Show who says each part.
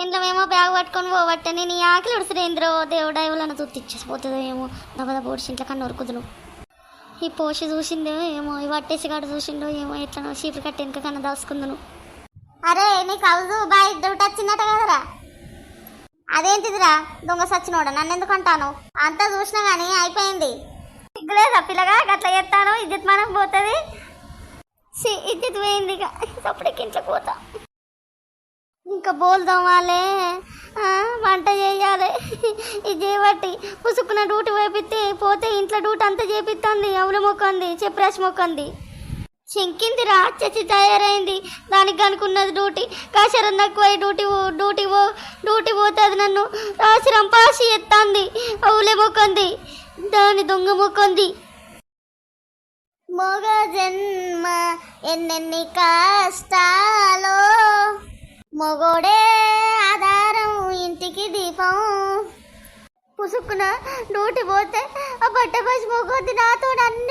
Speaker 1: పెండ్లమేమో bag పట్టుకొని పోవట్టే నేను ఈ ఆకలి ఉడిసిరేంద్రో దేవుడా ఎవరన్నా తూర్తిచ్చేసిపోతుందో ఏమో. దబద బోడిసి ఇంట్లో కన్నా ఉరుకుదును ఈ పోషి చూసిందో ఏమో ఈ వట్టేసి కాడ చూసిండో ఏమో ఎట్లనో చీపులు కట్టి వెనక కన్నా దాచుకుందును అరే నీకు అవుదు బాయ్ ఇద్దరు వచ్చిందట కదరా? అదేంటిదిరా దొంగ సచ్చినోడ నన్ను ఎందుకు అంటాను? అంతా చూసినా కానీ అయిపోయింది. సిగ్గులేదా పిల్లగా? అట్లా చేస్తాను ఇజ్జత్ మనం పోతుంది. సి ఇజ్జత్ పోయింది ఇక. అప్పటికి ఇంట్లో పోతా. ఇంకా బోల్ తోమాలే వంట చేయాలి. ఇది చేయబట్టి పుసుకున్న డ్యూటీ వేపిస్తే పోతే ఇంట్లో డ్యూటీ అంతా చేపిస్తుంది అవును మొక్కంది? చెప్పరాసి మొక్కంది. చెంకిందిరా చచ్చి తయారైంది. దానికి కనుకున్నది డ్యూటీ కాశరం తక్కువ డ్యూటీ పో- డ్యూటీ పో డ్యూటీ పోతుంది నన్ను. రాసి పాసి ఎత్తంది. అవులే మొక్కంది. దాని దొంగ మొక్కంది. మొగ జన్మ ఎన్నెన్ని కష్టాలో మొగోడే ఆధారం ఇంటికి దీపం. పుసుక్కున నోటి పోతే ఆ బట్ట పసి మొక్కొద్ది నాతో అన్ని